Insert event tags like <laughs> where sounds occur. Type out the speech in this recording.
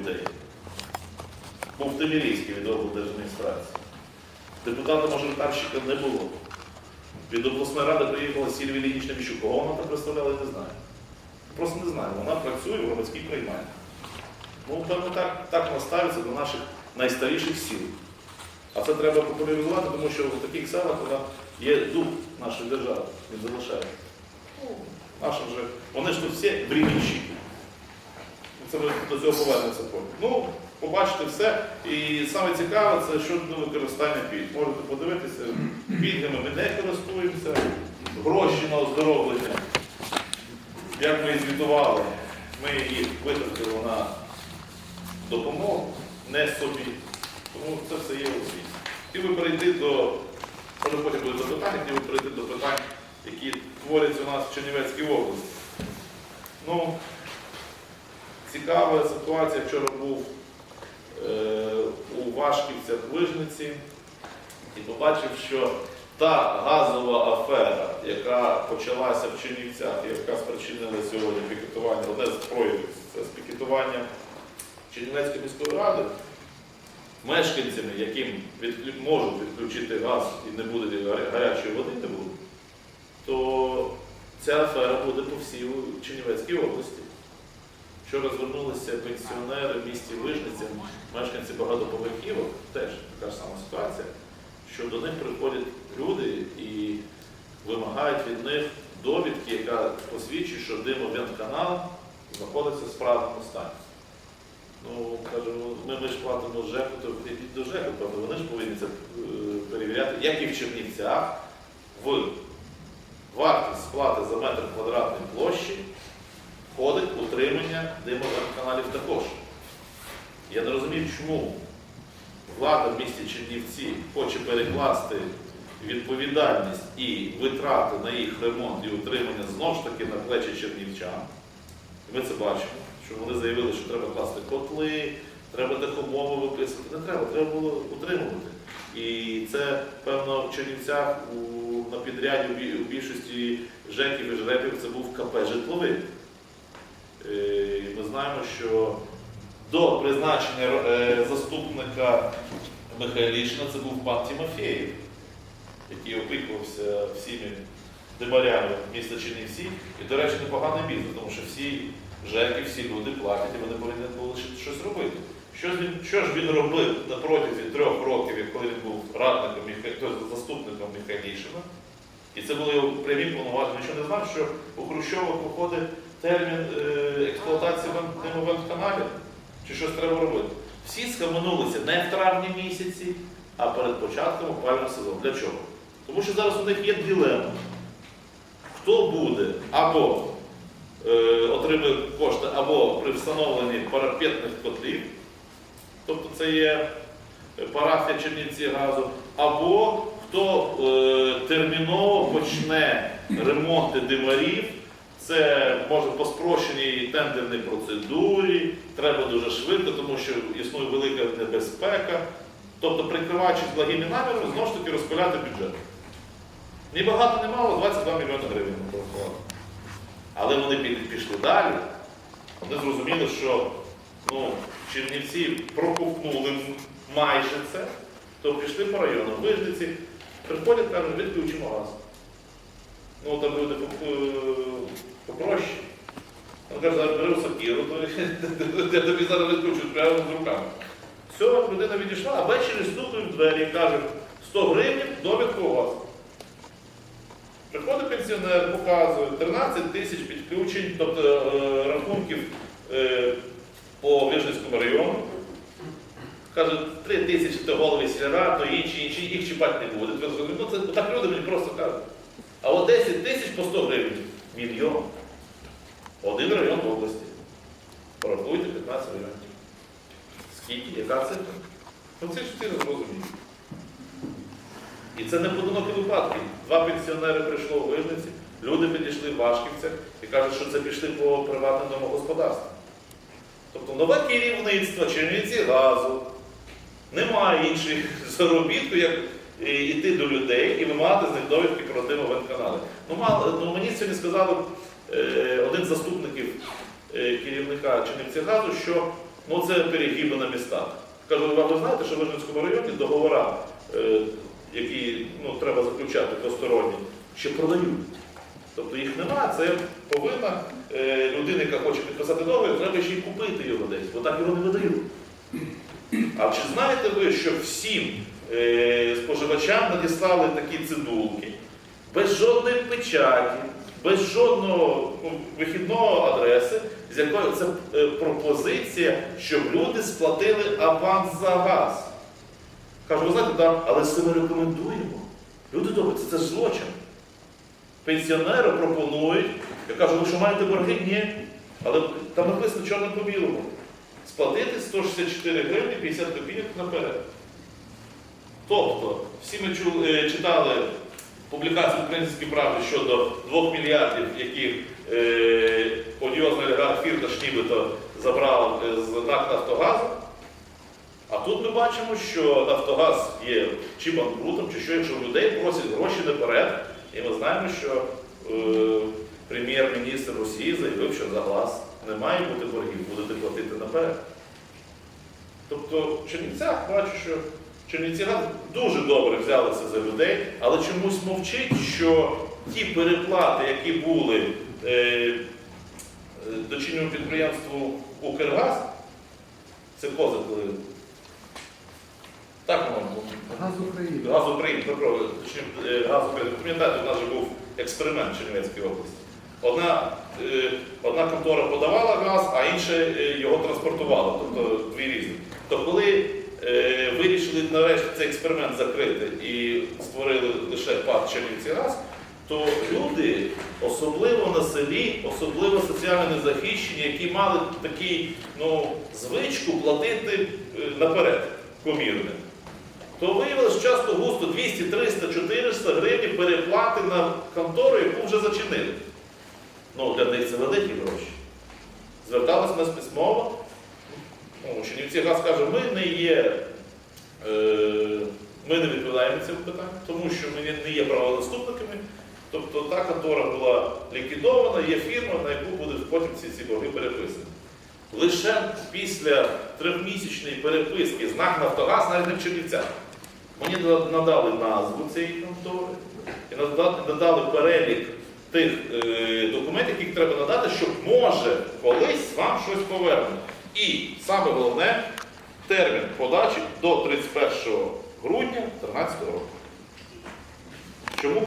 людей. Тимірійській від облдержадміністрації. Депутата-мажоритарщика не було. Від обласної ради приїхала Сільвія Лінічна Міщук. Кого вона там представляла, я не знаю. Просто не знаю. Вона працює в громадській приймальні. Ну, певно, так, так вона ставиться до наших найстаріших сіл. А це треба популяризувати, тому що в таких селах вона є дух нашої держави, він залишається. Ну, Нашим же, вони ж тут всі временщики. Це ми до цього повернемося потім. Ну, побачите все. І саме цікаве, це щодо використання пільг. Можете подивитися, пільгами ми не користуємося, гроші на оздоровлення. Як ми і звітували, ми їх витратили на допомогу, не собі. Тому це все є у світі. І ви перейти до, може потім буде запитання, і ви перейти до питань, які творяться у нас в Чернівецькій області. Ну, цікава ситуація. Вчора був е, у Вашківцях Вижниці і побачив, що та газова афера, яка почалася в Чернівцях, яка спричинила сьогодні пікетування, одне з проявів це з пікетуванням Чернівецької міської ради, мешканцями, яким відклю- можуть відключити газ і не буде гарячої води, не буде, то ця афера буде по всій Чернівецькій області. Вчора звернулися пенсіонери в місті Вижниця, мешканці багатоповерхівок, теж така ж сама ситуація, що до них приходять люди і вимагають від них довідки, яка посвідчує, що димовентканал знаходиться в справному стані. Ну, кажемо, ми, ми ж платимо ЖЕКу, то йдіть до ЖЕКу, тобто вони ж повинні це е, перевіряти, як і в Чернівцях, в вартість сплати за метр квадратної площі входить утримання димовентканалів також. Я не розумію, чому влада в місті Чернівці хоче перекласти відповідальність і витрати на їх ремонт і утримання знову ж таки на плечі чернівчан. І ми це бачимо, що вони заявили, що треба класти котли, треба техумови виписувати. Не треба, треба було утримувати. І це, певно, в Чернівцях у, на підряді у більшості ЖЕКів і ЖРЕПів це був КП житловий. Е, знаємо, що до призначення е, заступника Михайлішина це був пан Тимофєєв, який опікувався всіми димарями міста Чернівці. І, до речі, непоганий бізнес, тому що всі ЖЕКи, всі люди платять, і вони повинні були щось робити. Що що ж він робив на протязі трьох років, коли він був радником, тобто заступником Михайлішина? І це були його прямі повноваження. Що не знав, що у Хрущова виходить термін експлуатації димовентканалів? Чи щось треба робити? Всі схаменулися не в травні місяці, а перед початком опалювального сезону. Для чого? Тому що зараз у них є дилема. Хто буде або е, отримує кошти, або при встановленні парапетних котлів, тобто це є парафія Чернівці газу, або хто е, терміново почне ремонти димарів, це може по спрощеній тендерній процедурі, треба дуже швидко, тому що існує велика небезпека. Тобто, прикриваючись благими намірами, знову ж таки розпиляти бюджет. Ні багато, ні мало, 22 мільйони гривень порахували. Але вони пішли далі. Вони зрозуміли, що ну, Чернівці проковтнули майже це, то пішли по районам. Вижниці приходять, кажуть, відключимо газ. Ну там люди по- попроще. Він каже, зараз сокиру, то <laughs> я тобі зараз відключу прямо з руками. Все, людина відійшла, а ввечері стукають в двері і кажуть, 100 гривень довідку у вас. Приходить пенсіонер, показує 13 тисяч підключень, тобто е, рахунків е, по Вижницькому району. Каже, 3 тисячі то голови сільра, то інші, інші, їх чіпати не буде. Ну, це, так люди мені просто кажуть. А от 10 тисяч по 100 гривень. Мільйон. Один район в області. Порахуйте 15 районів. Скільки? Яка цифра? Ну це ж всі не зрозуміють. І це не поодинокі випадки. Два пенсіонери прийшло у Вижниці, люди підійшли в Вашківцях і кажуть, що це пішли по приватним домогосподарствам. Тобто нове керівництво Чернівці газу немає іншої заробітку, як йти до людей і вимагати з них довідки про димовентканали. Ну, мало, ну, мені сьогодні сказали е, один з заступників е, керівника Чернівці газу, що ну це перегиби на містах. Кажу, ви знаєте, що в Вижницькому районі договори, е, які ну, треба заключати двосторонні, ще продають. Тобто їх немає, це повинна е, людина, яка хоче підписати договір, треба ще й купити його десь, бо так його не видають. А чи знаєте ви, що всім споживачам надіслали такі цидулки без жодної печаті, без жодного ну, вихідного адреси, з якою це е, пропозиція, щоб люди сплатили аванс за газ? Кажу, ви знаєте, так, але це ми рекомендуємо. Люди добрі, це, це злочин. Пенсіонеру пропонують, я кажу, ви що маєте борги? Ні. Але там написано чорним по білому. Сплатити 164 гривні 50 копійок наперед. Тобто, всі ми чули, е, читали публікацію в Українській правді щодо 2 мільярдів, яких е, одіозний олігарх Фірташ нібито забрав е, з НАК Нафтогазу. А тут ми бачимо, що Нафтогаз є чи банкрутом, чи що, якщо людей просять гроші наперед. І ми знаємо, що е, прем'єр-міністр Росії заявив, що за газ не має бути боргів, будете платити наперед. Тобто в Чернівцях бачу, що Чернівці газ дуже добре взялися за людей, але чомусь мовчить, що ті переплати, які були е, е, дочинному підприємству Укргаз, це козак коли. Так воно було. Газ України. Газ України, е, газ України. Пам'ятаєте, у нас же був експеримент в Чернівецькій області. Одна, е, одна контора подавала газ, а інша е, його транспортувала, тобто дві різні. То коли вирішили нарешті цей експеримент закрити і створили лише ПАД Чернівці газ, то люди, особливо на селі, особливо соціально незахищені, які мали такі ну, звичку платити е, наперед помірне то виявилось часто густо 200, 300, 400 гривень переплати на контору, яку вже зачинили. Ну, для них це великі гроші. Зверталися нас письмово. Ну, Чернівці газ каже, ми не є, е, ми не відповідаємо цим питанням, тому що ми не- є правонаступниками. Тобто та контора була ліквідована, є фірма, на яку будуть потім ці, ці борги переписані. Лише після трьохмісячної переписки з НАК Нафтогаз, навіть не в Чернівцях, мені надали назву цієї контори і нада- надали перелік тих е, документів, які треба надати, щоб може колись вам щось повернути. І саме головне термін подачі до 31 грудня 2013 року. Чому